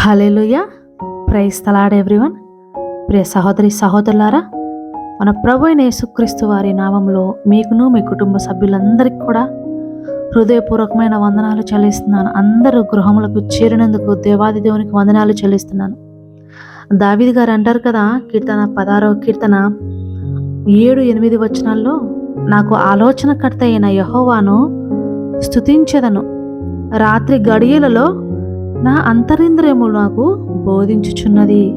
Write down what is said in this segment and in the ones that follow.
Hallelujah praise the Lord everyone. ప్రియ సహోదరి సహోదరులారా మన ప్రభు అయిన యేసుక్రీస్తు వారి నామంలో మీకును మీ కుటుంబ సభ్యులందరికీ కూడా హృదయపూర్వకమైన వందనాలు చెల్లిస్తున్నాను. అందరూ గృహములకు చేరినందుకు దేవాది దేవునికి వందనాలు చెల్లిస్తున్నాను. దావిది గారు అంటారు కదా కీర్తన పదారో కీర్తన ఏడు ఎనిమిది వచనాల్లో నాకు ఆలోచనకర్త అయిన యహోవాను స్తుతించెదను. రాత్రి గడియలలో నా అంతరింద్రియము నాకు బోధించుచున్నది.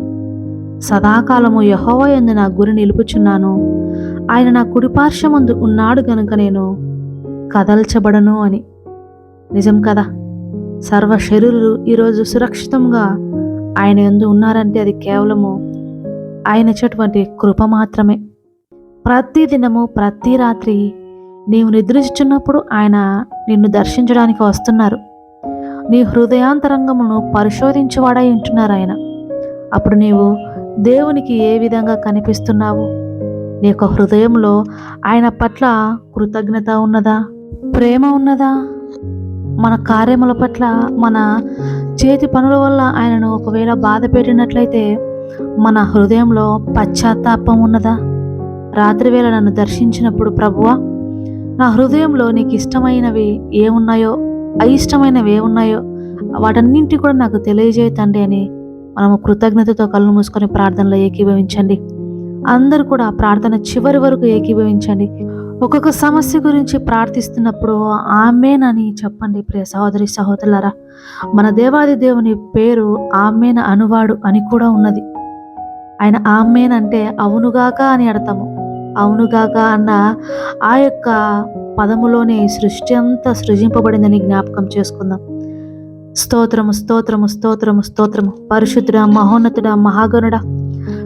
సదాకాలము యహోవయందు నా గురి నిలుపుచున్నాను. ఆయన నా కుడిపార్శ్వమందు ఉన్నాడు గనుక నేను కదల్చబడను అని. నిజం కదా? సర్వ శరీరులు ఈరోజు సురక్షితంగా ఆయన ఎందు ఉన్నారంటే అది కేవలము ఆయన ఇచ్చేటువంటి కృప మాత్రమే. ప్రతి దినము ప్రతి రాత్రి నీవు నిద్రించుచున్నప్పుడు ఆయన నిన్ను దర్శించడానికి వస్తున్నారు. నీ హృదయాంతరంగమును పరిశోధించువాడై ఉంటున్నారు ఆయన. అప్పుడు నీవు దేవునికి ఏ విధంగా కనిపిస్తున్నావు? నీ యొక్క హృదయంలో ఆయన పట్ల కృతజ్ఞత ఉన్నదా? ప్రేమ ఉన్నదా? మన కార్యముల పట్ల మన చేతి పనుల వల్ల ఆయనను ఒకవేళ బాధ పెట్టినట్లయితే మన హృదయంలో పశ్చాత్తాపం ఉన్నదా? రాత్రివేళ నన్ను దర్శించినప్పుడు ప్రభువా నా హృదయంలో నీకు ఇష్టమైనవి ఏమున్నాయో అయిష్టమైనవి ఏమున్నాయో వాటన్నింటి కూడా నాకు తెలియజేయ తండ్రి అని మనము కృతజ్ఞతతో కళ్ళు మూసుకొని ప్రార్థనలో ఏకీభవించండి. అందరూ కూడా ప్రార్థన చివరి వరకు ఏకీభవించండి. ఒక్కొక్క సమస్య గురించి ప్రార్థిస్తున్నప్పుడు ఆమెనని చెప్పండి ప్రియ సహోదరి సహోదరులారా. మన దేవాది దేవుని పేరు ఆమెన అనువాడు అని కూడా ఉన్నది. ఆయన ఆమెన్ అంటే అవునుగాక అని అడతాము అవునుగాక అన్న ఆ యొక్క పదములోనే సృష్టి అంతా సృజింపబడిందని జ్ఞాపకం చేసుకుందాం. స్తోత్రము స్తోత్రము స్తోత్రము స్తోత్రము. పరిశుద్ధుడా మహోన్నతుడా మహాగణుడా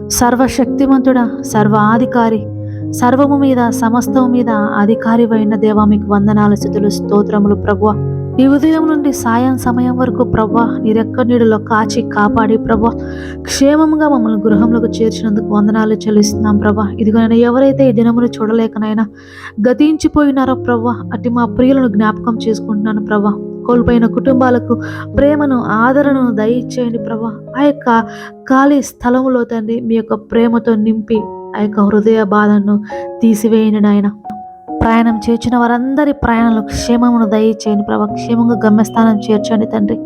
సర్వశక్తిమంతుడా సర్వాధికారి సర్వము మీద సమస్తము మీద అధికారి అయిన దేవా మీకు వందనాలు స్థితులు స్తోత్రములు ప్రభువ. ఈ ఉదయం నుండి సాయం సమయం వరకు ప్రభా నీరెక్క నీడలో కాచి కాపాడి ప్రభా క్షేమంగా మమ్మల్ని గృహంలోకి చేర్చినందుకు వందనాలు చెల్లిస్తున్నాం ప్రభా. ఇదిగో నేను ఎవరైతే ఈ దినమును చూడలేకనైనా గతించిపోయినారో ప్రభా అటు మా ప్రియులను జ్ఞాపకం చేసుకుంటున్నాను ప్రభా. కోల్పోయిన కుటుంబాలకు ప్రేమను ఆదరణను దయచేయండి ప్రభా. ఆ యొక్క ఖాళీ స్థలములో తండ్రి మీ యొక్క ప్రేమతో నింపి ఆ యొక్క హృదయ బాధను తీసివేయండి నాయన. ప్రయాణం చేర్చిన వారందరి ప్రయాణాలు క్షేమమును దయచేయండి. ప్రభా క్షేమంగా గమ్యస్థానం చేర్చండి తండ్రి.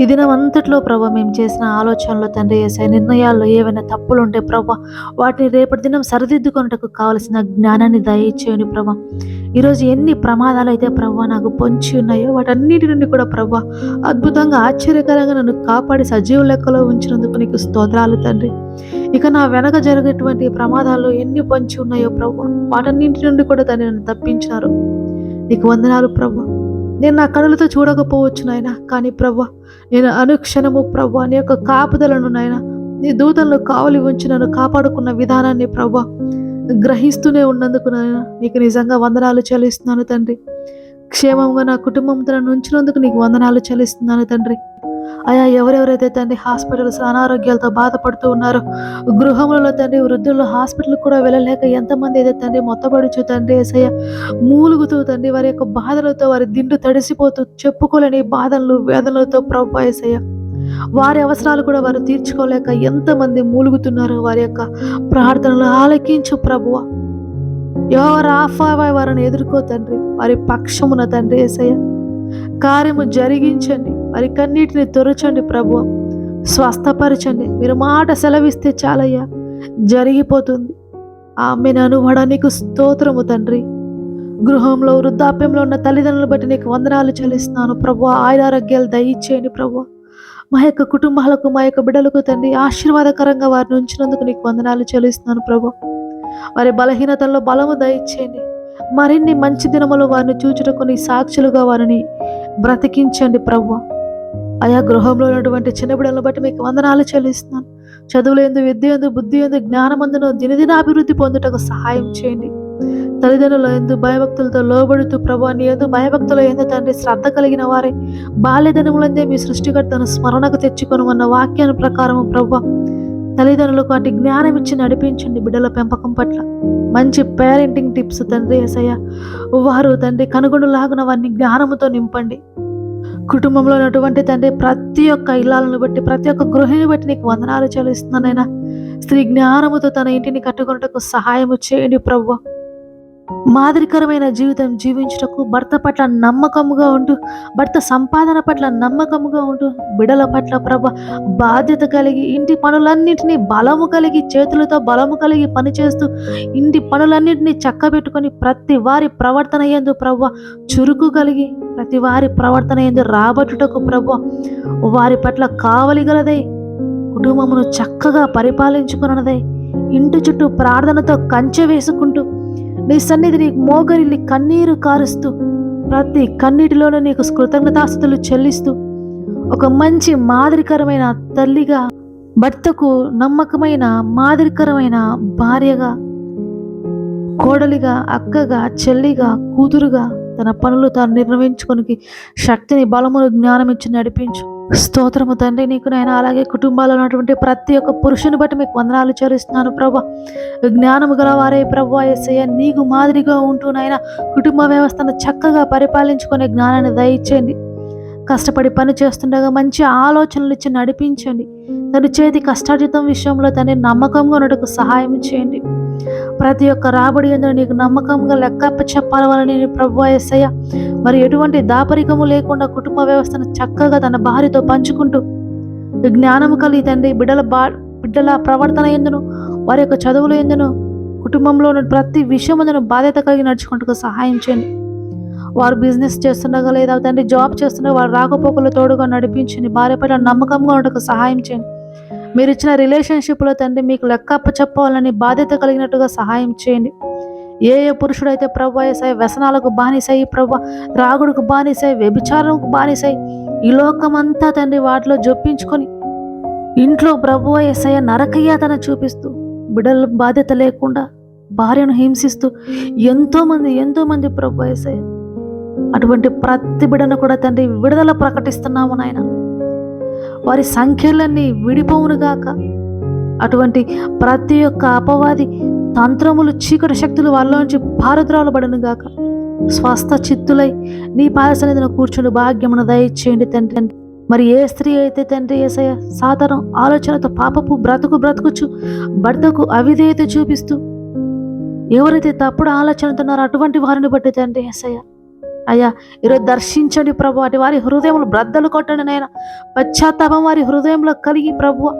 ఈ దినం అంతట్లో ప్రభా మేము చేసిన ఆలోచనలో తండ్రి చేసే నిర్ణయాల్లో ఏవైనా తప్పులు ఉంటే ప్రభా వాటిని రేపటి దినం సరిదిద్దుకొనుటకు కావలసిన జ్ఞానాన్ని దయచేయండి ప్రభా. ఈరోజు ఎన్ని ప్రమాదాలు అయితే ప్రభా నాకు పొంచి ఉన్నాయో వాటన్నిటి నుండి కూడా ప్రభా అద్భుతంగా ఆశ్చర్యకరంగా నన్ను కాపాడి సజీవ లెక్కలో ఉంచినందుకు నీకు స్తోత్రాలు తండ్రి. ఇక నా వెనక జరిగేటువంటి ప్రమాదాలు ఎన్ని పంచి ఉన్నాయో ప్రభు వాటన్నింటి నుండి కూడా దాన్ని నన్ను తప్పించారు. నీకు వందనాలు ప్రభు. నేను నా కనులతో చూడకపోవచ్చు నాయన కానీ ప్రభా నేను అనుక్షణము ప్రభా నీ యొక్క కాపుదలను నాయన నీ దూతలను కావలి ఉంచి నన్ను కాపాడుకున్న విధానాన్ని ప్రభా గ్రహిస్తూనే ఉన్నందుకు నాయన నీకు నిజంగా వందనాలు చెల్లిస్తున్నాను తండ్రి. క్షేమంగా నా కుటుంబంతో నన్ను ఉంచినందుకు నీకు వందనాలు చెల్లిస్తున్నాను తండ్రి. అయా ఎవరెవరైతే తండ్రి హాస్పిటల్స్ అనారోగ్యాలతో బాధపడుతూ ఉన్నారో గృహములలో తండ్రి వృద్ధుల్లో హాస్పిటల్ కూడా వెళ్ళలేక ఎంతమంది అయితే తండ్రి మొత్తపడుచు తండ్రి ఏసయ్య మూలుగుతూ తండ్రి వారి యొక్క బాధలతో వారి దిండు తడిసిపోతూ చెప్పుకోలేని బాధలు వేదనలతో ప్రభు ఏసయ్య వారి అవసరాలు కూడా వారు తీర్చుకోలేక ఎంతమంది మూలుగుతున్నారు వారి యొక్క ప్రార్థనలు ఆలకించు ప్రభువ. ఎవరు ఆఫావై వారిని ఎదుర్కో తండ్రి వారి పక్షమున తండ్రి ఏసయ్య కార్యము జరిగించండి. మరి కన్నీటిని తొరచండి ప్రభు. స్వస్థపరచండి. మీరు మాట సెలవిస్తే చాలయ్యా. జరిగిపోతుంది. ఆమె అనువడా నీకు స్తోత్రము తండ్రి. గృహంలో వృద్ధాప్యంలో ఉన్న తల్లిదండ్రులు బట్టి నీకు వందనాలు చెల్లిస్తున్నాను ప్రభు. ఆయురారోగ్యాలు దయచేయండి ప్రభు. మా యొక్క కుటుంబాలకు మా యొక్క బిడ్డలకు తండ్రి ఆశీర్వాదకరంగా వారిని ఉంచినందుకు నీకు వందనాలు చెల్లిస్తున్నాను ప్రభు. వారి బలహీనతల్లో బలము దయచేయండి. మరిన్ని మంచి దినములు వారిని చూచుటకు నీ సాక్షులుగా వారిని బ్రతికించండి ప్రభు. ఆయా గృహంలో ఉన్నటువంటి చిన్న బిడ్డలను బట్టి మీకు వందనాలు చెల్లిస్తున్నాను. చదువులు ఎందు విద్య ఎందు బుద్ధి ఎందు జ్ఞానమందును దినదిన అభివృద్ధి పొందుటకు సహాయం చేయండి. తల్లిదండ్రుల ఎందు భయభక్తులతో లోబడుతూ ప్రభు నీ ఎందు భయభక్తుల ఎందు తండ్రి శ్రద్ధ కలిగిన వారే. బాల్యదనములందే మీ సృష్టికర్తను స్మరణకు తెచ్చుకొని ఉన్న వాక్యాన్ని ప్రకారము ప్రభు. తల్లిదండ్రులకు వాటి జ్ఞానం ఇచ్చి నడిపించండి బిడ్డల పెంపకం పట్ల. మంచి పేరెంటింగ్ టిప్స్ తండ్రి ఏసయ్య. వారు తండ్రి కనుగొనులాగున వారిని జ్ఞానముతో నింపండి. కుటుంబంలో ఉన్నటువంటి తండ్రి ప్రతి ఒక్క ఇల్లాలను బట్టి ప్రతి ఒక్క గృహిణిని బట్టి నీకు వందనాలు చెల్లిస్తున్నానైనా స్త్రీ జ్ఞానముతో తన ఇంటిని కట్టుకున్నటకు సహాయము చేయండి ప్రభు. మాదిరికరమైన జీవితం జీవించుటకు భర్త పట్ల నమ్మకముగా ఉంటూ భర్త సంపాదన పట్ల నమ్మకముగా ఉంటూ బిడల పట్ల ప్రభ బాధ్యత కలిగి ఇంటి పనులన్నింటినీ బలము కలిగి చేతులతో బలము కలిగి పనిచేస్తూ ఇంటి పనులన్నింటినీ చక్కబెట్టుకొని ప్రతి వారి ప్రవర్తన ఎందు ప్రభ చురుకు కలిగి ప్రతి వారి ప్రవర్తన ఎందు రాబట్టుటకు ప్రభ వారి పట్ల కావలి గలదై కుటుంబమును చక్కగా పరిపాలించుకున్నదై ఇంటి చుట్టూ ప్రార్థనతో కంచె వేసుకుంటూ నీ సన్నిధిని మోగరిల్లి కన్నీరు కారుస్తూ ప్రతి కన్నీటిలోనూ నీకు కృతజ్ఞతాస్తులు చెల్లిస్తూ ఒక మంచి మాదిరికరమైన తల్లిగా భర్తకు నమ్మకమైన మాదిరికరమైన భార్యగా కోడలిగా అక్కగా చెల్లిగా కూతురుగా తన పనులు తాను నిర్వహించుకొని శక్తిని బలమును జ్ఞానం ఇచ్చి నడిపించు. స్తోత్రము తండ్రి నీకు నేను అలాగే కుటుంబాల్లో ఉన్నటువంటి ప్రతి ఒక్క పురుషుని బట్టి మీకు వందనాలు చేస్తున్నాను ప్రభా. జ్ఞానము గలవారే ప్రభు ఎస్ఐ నీకు మాదిరిగా ఉంటూ నాయన కుటుంబ వ్యవస్థను చక్కగా పరిపాలించుకునే జ్ఞానాన్ని దయచేయండి. కష్టపడి పని చేస్తుండగా మంచి ఆలోచనలు ఇచ్చి నడిపించండి. తన చేతి కష్టార్జితం విషయంలో తన నమ్మకంగా ఉండటకు సహాయం చేయండి. ప్రతి ఒక్క రాబడి ఎందుకు నీకు నమ్మకంగా లెక్కప్ప చెప్పాలని ప్రభు ఎస్సయ్య మరి ఎటువంటి దాపరికము లేకుండా కుటుంబ వ్యవస్థను చక్కగా తన భార్యతో పంచుకుంటూ జ్ఞానము కలిగి తండ్రి బిడ్డల బా బిడ్డల ప్రవర్తన ఎందును వారి యొక్క చదువులు ఎందును కుటుంబంలో ప్రతి ప్రతి అందును బాధ్యత కలిగి నడుచుకుంటూ సహాయం చేయండి. వారు బిజినెస్ చేస్తుండగా లేదా తండ్రి జాబ్ చేస్తుండగా వారు రాకపోకలు తోడుగా నడిపించండి. భార్య పట్ల నమ్మకంగా ఉండకు సహాయం చేయండి. మీరు ఇచ్చిన రిలేషన్షిప్లో తండ్రి మీకు లెక్కప్ప చెప్పాలని బాధ్యత కలిగినట్టుగా సహాయం చేయండి. ఏ ఏ పురుషుడైతే ప్రభు అయ్యేసాయి వ్యసనాలకు బానిసాయి ప్రభు రాగుడుకు బానిసాయి వ్యభిచారంకు బానిసాయి ఈ లోకమంతా తండ్రి వాటిలో జొప్పించుకొని ఇంట్లో ప్రభు అయ్యేసాయ నరకయ్యాతన చూపిస్తూ బిడ్డల బాధ్యత లేకుండా భార్యను హింసిస్తూ ఎంతోమంది ఎంతోమంది ప్రభు అయ్యేసాయ అటువంటి ప్రతి బిడ్డను కూడా తండ్రి విడుదల ప్రకటిస్తున్నాము నాయన. వారి సంఖ్యలన్నీ విడిపోవునుగాక అటువంటి ప్రతి ఒక్క అపవాది తంత్రములు చీకటి శక్తులు వాళ్ళలోంచి భారద్రాలబడను గాక. స్వస్థ చిత్తులై నీ పాదసన్నిధిన కూర్చుని భాగ్యమును దయచేయండి తండ్రి. మరి ఏ స్త్రీ అయితే తండ్రి ఏసయ సాధారణ ఆలోచనతో పాపపు బ్రతుకు బ్రతుకుచు భర్తకు అవిధేయత చూపిస్తూ ఎవరైతే తప్పుడు ఆలోచనతున్నారో అటువంటి వారిని బట్టి తండ్రి ఏసయ్య అయ్యా ఈరోజు దర్శించండి ప్రభు. అటు వారి హృదయములు బ్రద్దలు కొట్టండి నేను పశ్చాత్తాపం వారి హృదయంలో కలిగి ప్రభు.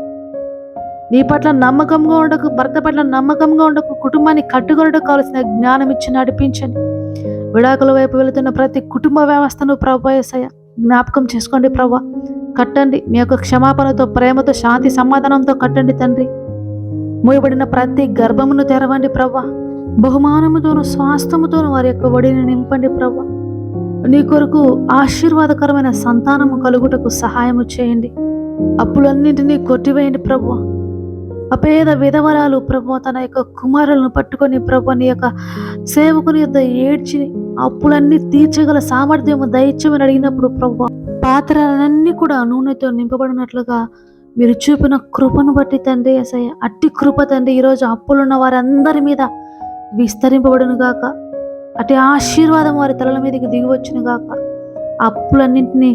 నీ పట్ల నమ్మకంగా ఉండకు భర్త పట్ల నమ్మకంగా ఉండకు కుటుంబాన్ని కట్టుకొనటకు కావాల్సిన జ్ఞానం ఇచ్చి నడిపించండి. విడాకుల వైపు వెళుతున్న ప్రతి కుటుంబ వ్యవస్థను ప్రభు ఏసయ్య జ్ఞాపకం చేసుకోండి ప్రభు. కట్టండి మీ యొక్క క్షమాపణతో ప్రేమతో శాంతి సమాధానంతో కట్టండి తండ్రి. మూయబడిన ప్రతి గర్భమును తెరవండి ప్రభు. బహుమానముతోను స్వాస్థముతోను వారి యొక్క ఒడిని నింపండి ప్రభు. నీ కొరకు ఆశీర్వాదకరమైన సంతానము కలుగుటకు సహాయము చేయండి. అప్పులన్నింటినీ కొట్టివేయండి ప్రభు అపేద విధవరాలు ప్రభు తన యొక్క కుమారులను పట్టుకొని ప్రభు నీ యొక్క సేవకుని యొక్క ఏడ్చి అప్పులన్నీ తీర్చగల సామర్థ్యము దైత్యమని అడిగినప్పుడు ప్రభు పాత్రలన్నీ కూడా నూనెతో నింపబడినట్లుగా మీరు చూపిన కృపను బట్టి తండ్రి అసయ్య అట్టి కృప తండ్రి ఈరోజు అప్పులున్న వారందరి మీద విస్తరింపబడును గాక అటు ఆశీర్వాదం వారి తలల మీదకి దిగివచ్చును గాక. అప్పులన్నింటినీ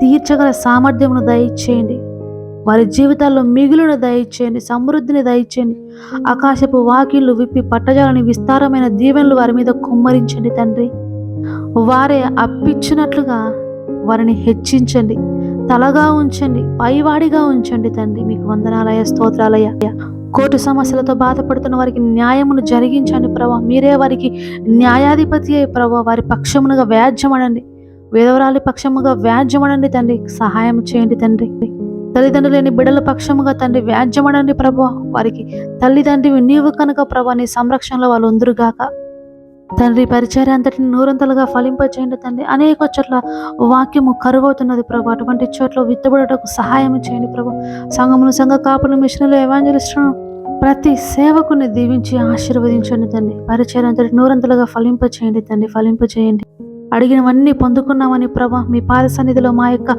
తీర్చగల సామర్థ్యమును దయచేయండి. వారి జీవితాల్లో మిగులును దయచేయండి సమృద్ధిని దయచేయండి. ఆకాశపు వాకిళ్ళు విప్పి పట్టజాలని విస్తారమైన దీవెనలు వారి మీద కుమ్మరించండి తండ్రి. వారే అప్పిచ్చినట్లుగా వారిని హెచ్చించండి. తలగా ఉంచండి పైవాడిగా ఉంచండి తండ్రి. మీకు వందనాలయ స్తోత్రాలయ కోర్టు సమస్యలతో బాధపడుతున్న వారికి న్యాయమును జరిగించండి ప్రభా. మీరే వారికి న్యాయాధిపతి అయి ప్రభా వారి పక్షమునుగా వ్యాజ్యమడండి వేదవరాలి పక్షముగా వ్యాజ్యమడండి తండ్రి. సహాయం చేయండి తండ్రి. తల్లిదండ్రులు లేని బిడ్డల పక్షముగా తండ్రి వ్యాజ్యమడండి ప్రభా. వారికి తల్లిదండ్రి నీవు కనుక ప్రభా నీ సంరక్షణలో వాళ్ళు ఉందరుగాక. తండ్రి పరిచర్య అంతటిని నూరంతలుగా ఫలింపచేయండి తండ్రి. అనేక చోట్ల వాక్యము కరువవుతున్నది ప్రభు. అటువంటి చోట్ల విత్తబడటకు సహాయం చేయండి ప్రభు. సంఘమును సంఘ కాపులు మిషన్లు ఎవాంజలిస్టును ప్రతి సేవకుని దీవించి ఆశీర్వదించండి తండ్రి. పరిచయం అంతటి నూరంతలుగా ఫలింపచేయండి తండ్రి. ఫలింపచేయండి. అడిగినవన్నీ పొందుకున్నామని ప్రభా. మీ పాద సన్నిధిలో మా యొక్క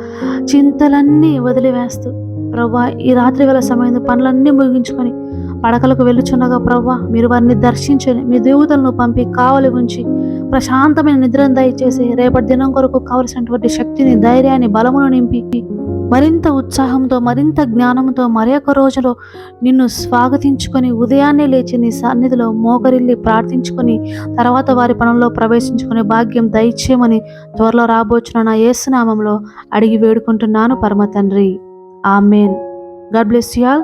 చింతలన్నీ వదిలివేస్తూ ప్రభా. ఈ రాత్రి వేళ సమయం పనులన్నీ ముగించుకొని పడకలకు వెళ్ళుచున్నగా ప్రవ్వా మీరు వారిని దర్శించని మీ దేవతలను పంపి కావలి ఉంచి ప్రశాంతమైన నిద్రను దయచేసి రేపటి దినం కొరకు కావలసినటువంటి శక్తిని ధైర్యాన్ని బలమును నింపి మరింత ఉత్సాహంతో మరింత జ్ఞానంతో మరొక రోజులో నిన్ను స్వాగతించుకొని ఉదయాన్నే లేచి నీ సన్నిధిలో మోకరిల్లి ప్రార్థించుకొని తర్వాత వారి పనుల్లో ప్రవేశించుకునే భాగ్యం దయచేయమని త్వరలో రాబోచున్న నా యేసునామంలో అడిగి వేడుకుంటున్నాను పరమ తండ్రి amen. God bless you all.